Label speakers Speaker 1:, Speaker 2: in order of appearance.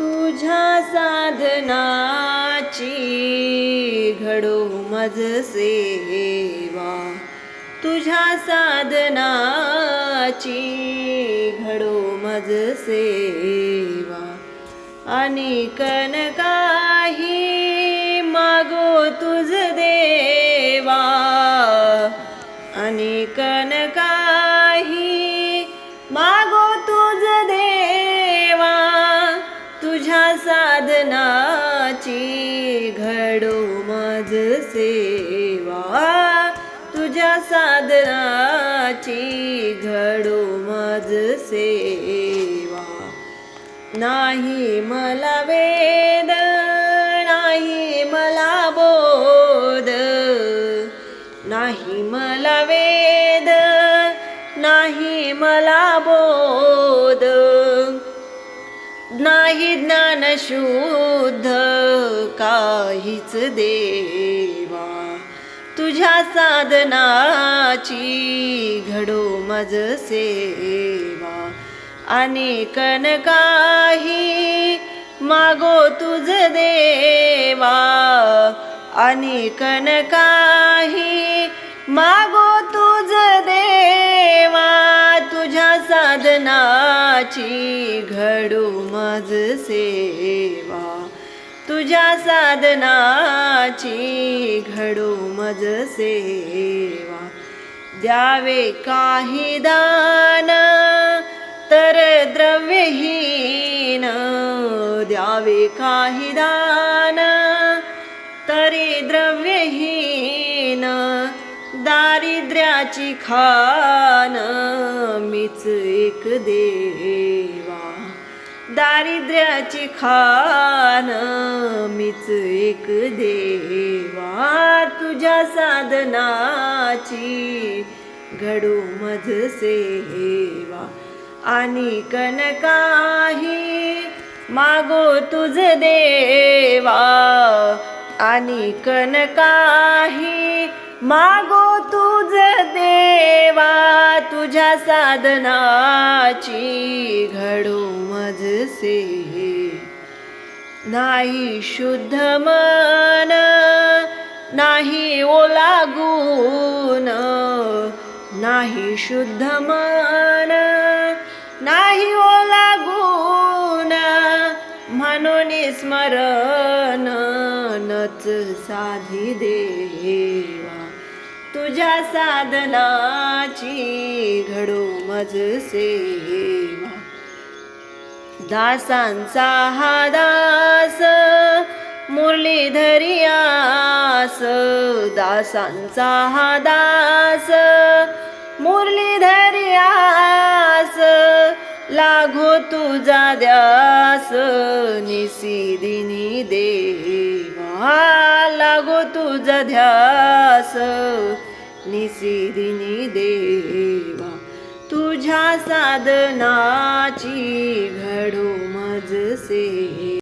Speaker 1: तुझ्या साधनाची घडो मज सेवा. तुझ्या साधनाची घडो मज सेवा. आणि कन काही मागो तुझ देवा. आणि कन मज सेवा तुझ्या साधनाची घडो मज सेवा. नाही मला वेद नाही मला बोध नाही मला वेद नाही मला बोध. नाही ज्ञान शुद्ध काहीच देवा. तुझ्या साधनाची घडो मज सेवा. आणि कन काही मागो तुझ देवा. आणि कन काही मागो साधनाची घडू मज सेवा तुझ्या साधनाची घडू मज सेवा. द्यावे काही दान तर द्रव्यहीन. द्यावे काही दान तरी द्रव्यहीन. दारिद्र्याची खान मीच एक देवा. दारिद्र्याची खान मीच एक देवा. तुझ्या साधनाची घडू मज सेवा. आणि कनकाही मागो तुझ देवा. आणि कनकाही मागो तुझ देवा तुझ्या साधनाची घडो मजसे नाही शुद्ध मन नाही ओला गुण नाही शुद्ध मन नाही ओला गुण म्हणून स्मरण नच साधी देवा. तुझ्या साधनाची घडो मज सेवा. दासांचा हा दास मुरलीधरी आस. दासांचा हा दास मुरलीधरी आस. लागो तुझा द्यास निसिदिनी हा लागो तुझा ध्यास. निसिदिनी देवा तुझ्या साधनाची